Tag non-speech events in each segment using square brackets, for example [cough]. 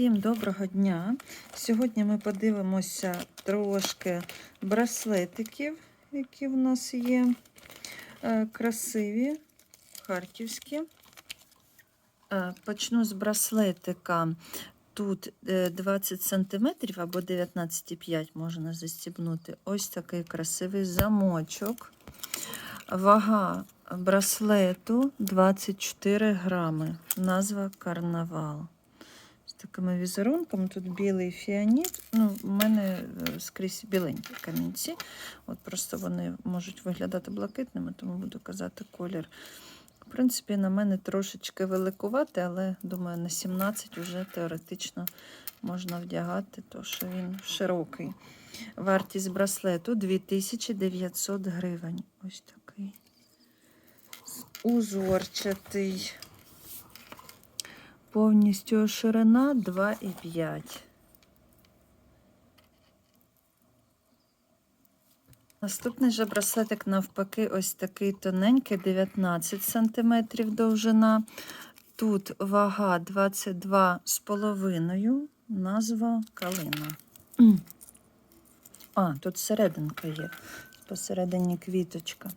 Всім доброго дня! Сьогодні ми подивимося трошки браслетиків, які в нас є. Е, Красиві, харківські. Е, Почну з браслетика. Тут е, 20 см або 19,5 можна застібнути. Ось такий красивий замочок. Вага браслету 24 грами. Назва карнавал. Такими візерунками. Тут білий фіаніт. Ну, У мене е, скрізь біленькі камінці. От Просто вони можуть виглядати блакитними, тому буду казати колір. В принципі, на мене трошечки великувати, але думаю, на 17 вже теоретично можна вдягати, тому що він широкий. Вартість браслету 2900 гривень. Ось такий. Узорчатий. Повністю ширина 2,5. Наступний же браслетик, навпаки, ось такий тоненький, 19 см довжина. Тут вага 22,5, назва калина. А, тут серединка є, посередині квіточка.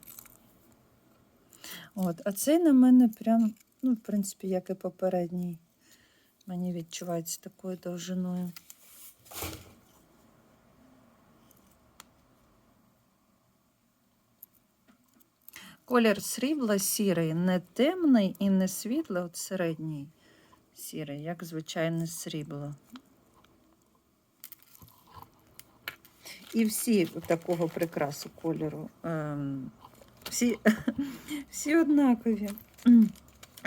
От, а цей на мене прям, ну, в принципі, як і попередній. Мені відчувається такою довжиною. Колір срібла сірий, не темний і не світлий, от середній сірий, як звичайне срібло. І всі такого прикрасу кольору. Ем, всі, [laughs] всі однакові.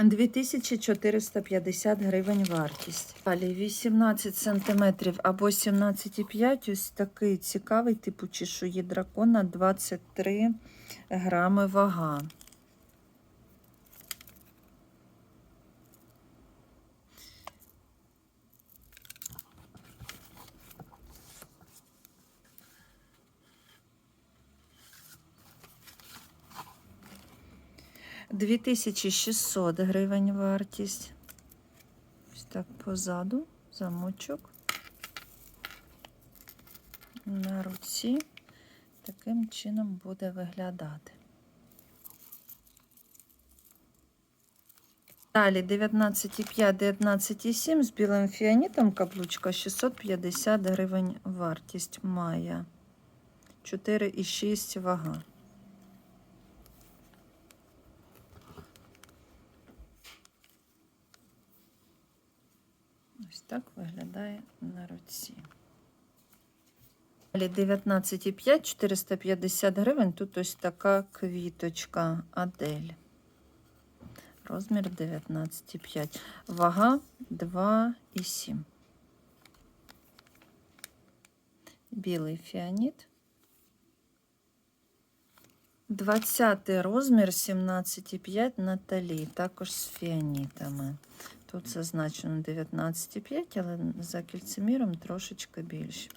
2450 гривень вартість. Далі 18 см або 17,5 ось такий цікавий, типу чешуї дракона, 23 грами вага. Дві тисячі 600 гривень вартість. Ось так позаду замочок на руці таким чином буде виглядати. Далі 19,5, 19,7 з білим фіанітом каблучка 650 гривень вартість має. 4,6 вага. Ось так виглядає на руці. Далі 19,5, 450 гривень. Тут ось така квіточка Адель. Розмір 19,5. Вага 2,7. Білий фіаніт. 20 розмір 17,5 Наталі, також з фіанітами. Тут зазначено 19,5, але за кільцеміром трошечки більше.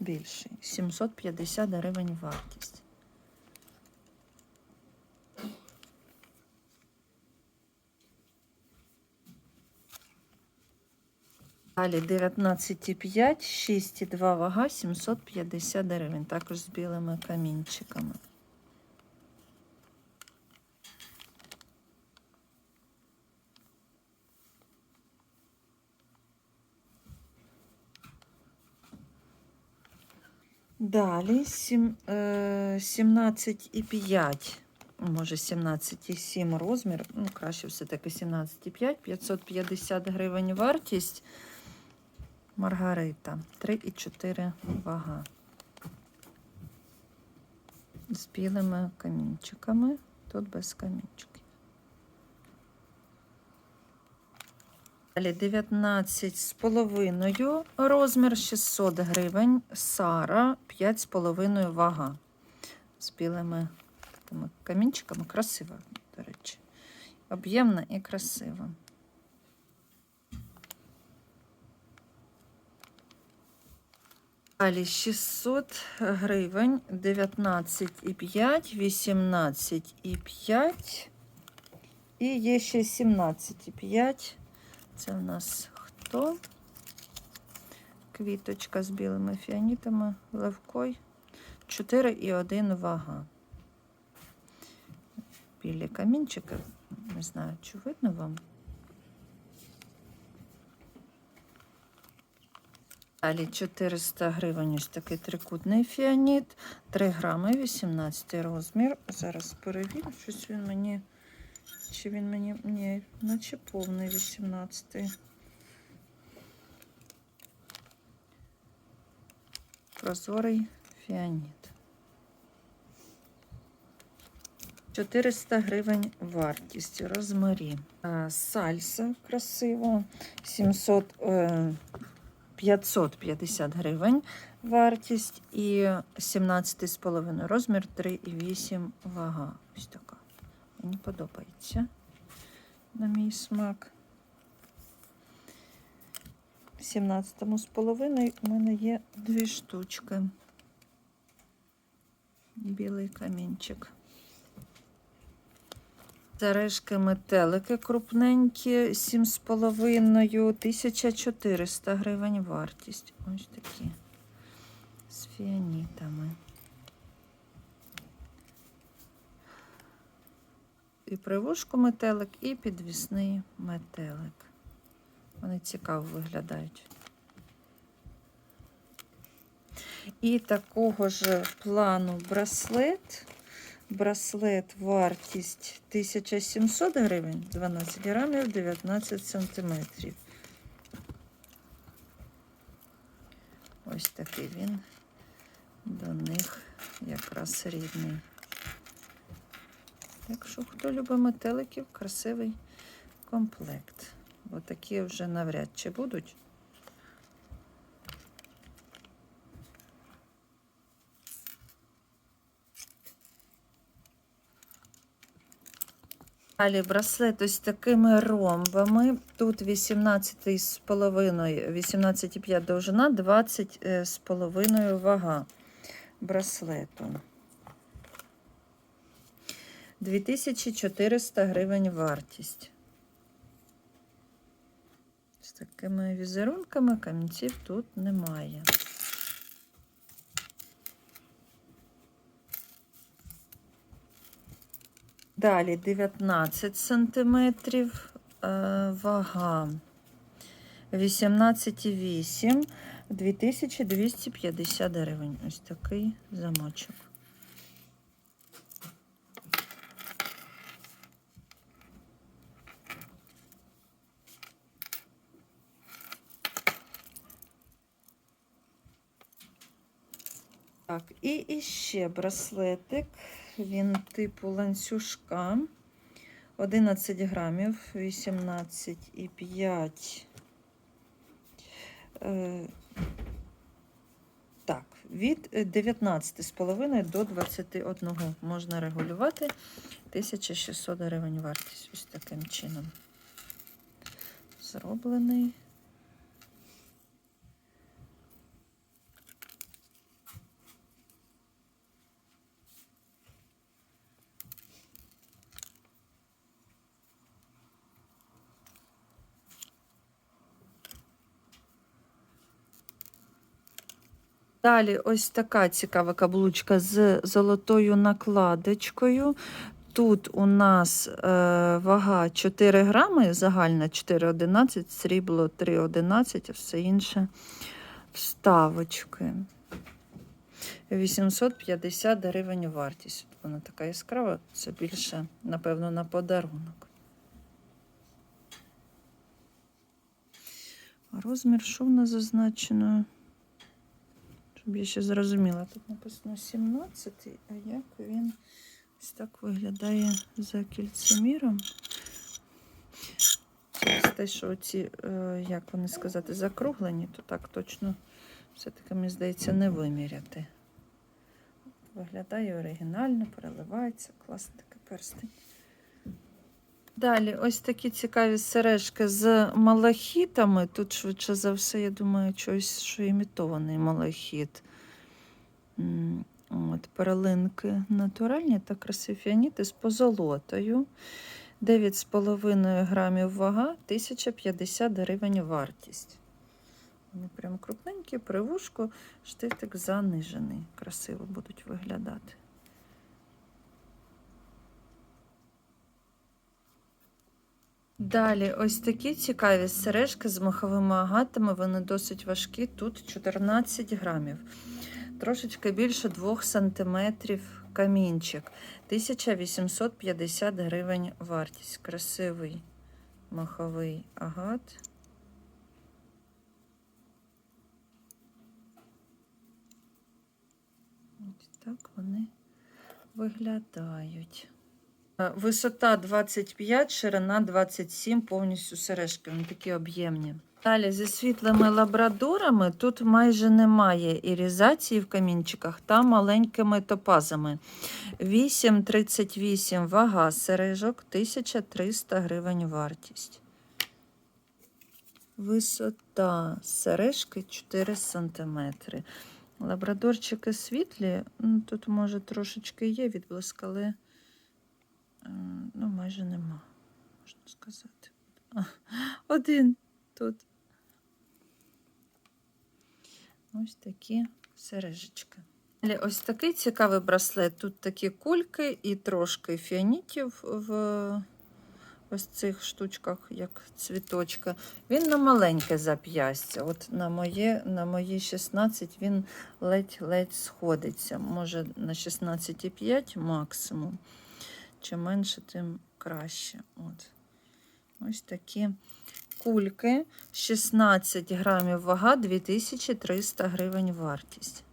більший. 750 гривень вартість. Далі 19,5, 6,2 вага, 750 гривень. Також з білими камінчиками. Далі е, 17,5, може 17,7 розмір, ну краще все-таки 17,5, 550 гривень вартість. Маргарита 3,4 вага. З білими камінчиками, тут без камінчиків. Далі 19 з половиною розмір 600 гривень. Сара 5 з половиною вага. З білими такими камінчиками. Красива, до речі. Об'ємна і красива. Далі 600 гривень, 19,5, 18,5 і є ще 17,5. Це у нас хто? квіточка з білими фіанітами, левкой. 4,1 вага. Білі камінчики. Не знаю, чи видно вам. Далі 400 гривень ось такий трикутний фіаніт. 3 грами, 18 розмір. Зараз перевірю, щось він мені. Чи він мені. Ні, наче повний 18. Прозорий фіаніт. 400 гривень вартість. Розмарі. Сальса красиво. 700, е, 550 гривень вартість і 17,5 розмір, 3,8 вага. Ось така. Мені подобається на мій смак. В 17 з половиною у мене є дві штучки. Білий камінчик. Сережки метелики крупненькі, 7,5, 1400 гривень вартість. Ось такі. З фіанітами. І привушку метелик, і підвісний метелик. Вони цікаво виглядають. І такого ж плану браслет. Браслет вартість 1700 гривень, 12 грамів, 19 сантиметрів. Ось такий він до них якраз рідний. Так що, хто любить метеликів, красивий комплект. Бо такі вже навряд чи будуть. Далі браслет ось такими ромбами. Тут 18,5, 18,5 довжина, 20,5 вага браслету. 2400 гривень вартість. З такими візерунками камінців тут немає. Далі 19 сантиметрів е, вага 18,8, 2250 гривень. Ось такий замочок. Так, і іще браслетик. Він типу ланцюжка. 11 грамів, 18,5. Е, так, від 19,5 до 21 можна регулювати. 1600 гривень вартість. Ось таким чином. Зроблений. Далі ось така цікава каблучка з золотою накладочкою. Тут у нас е, вага 4 грами, загальна 4,11, срібло 3,11, а все інше вставочки. 850 гривень вартість. Вона така яскрава, це більше, напевно, на подарунок. Розмір, що в нас зазначено? Ще зрозуміла, тут написано 17, а як він ось так виглядає за кільцеміром. Через те, що ці, е, як вони сказати, закруглені, то так точно все-таки, мені здається, не виміряти. Виглядає оригінально, переливається, класний такий перстень. Далі, ось такі цікаві сережки з малахітами. Тут, швидше за все, я думаю, щось, що імітований малахіт. От, Перлинки натуральні та красиві з позолотою. 9,5 грамів вага, 1050 гривень вартість. Вони прям крупненькі, при вушку, штифтик занижений. Красиво будуть виглядати. Далі ось такі цікаві сережки з маховими агатами. Вони досить важкі. Тут 14 грамів. Трошечки більше 2 сантиметрів камінчик. 1850 гривень вартість. Красивий маховий агат. Ось так вони виглядають. Е, Висота 25, ширина 27, повністю сережки. Вони такі об'ємні. Далі зі світлими лабрадорами тут майже немає ірізації в камінчиках та маленькими топазами. 8,38 вага сережок, 1300 гривень вартість. Висота сережки 4 см. Лабрадорчики світлі, тут, може, трошечки є відблиск, але ну, майже нема, можна сказати. [laughs] Один тут. Ось такі сережечки. Ось такий цікавий браслет. Тут такі кульки і трошки фіанітів в ось цих штучках, як цвіточка. Він на маленьке зап'ястя. От на моє, на мої 16 він ледь-ледь сходиться. Може на 16,5 максимум. Чим менше, тим краще. От. Ось такі кульки. 16 грамів вага, 2300 гривень вартість.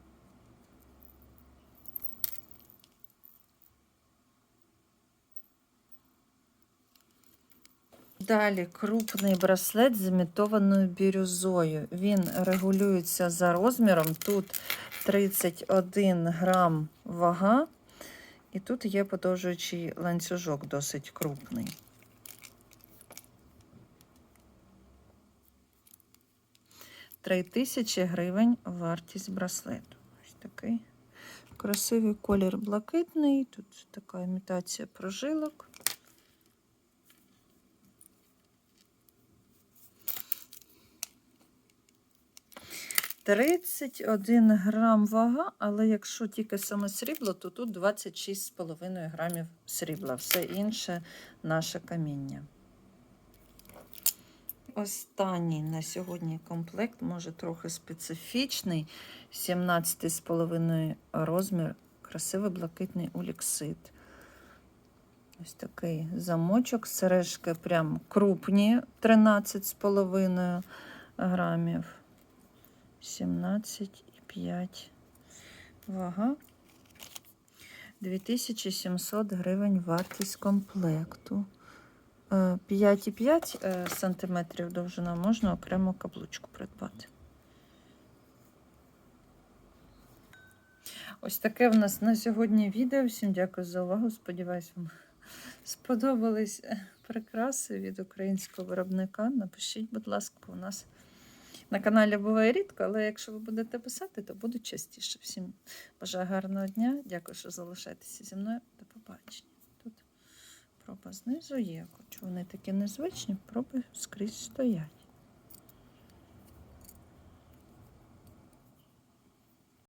Далі крупний браслет з імітованою бірюзою. Він регулюється за розміром. Тут 31 грам вага, і тут є подовжуючий ланцюжок досить крупний. Три тисячі гривень вартість браслету. Ось такий красивий колір блакитний. Тут така імітація прожилок. Тридцять один грам вага, але якщо тільки саме срібло, то тут 26,5 грамів срібла. Все інше наше каміння. Останній на сьогодні комплект, може трохи специфічний. 17,5 розмір, красивий блакитний уліксит. Ось такий замочок, сережки прям крупні, 13,5 грамів. 17,5 вага. 2700 гривень вартість комплекту. 5,5 см довжина можна окремо каблучку придбати. Ось таке в нас на сьогодні відео. Всім дякую за увагу. Сподіваюсь, вам сподобались прикраси від українського виробника. Напишіть, будь ласка, у нас на каналі буває рідко, але якщо ви будете писати, то буде частіше. Всім бажаю гарного дня. Дякую, що залишаєтеся зі мною. До побачення. Тут проба знизу є, хоч вони такі незвичні, проби скрізь стоять.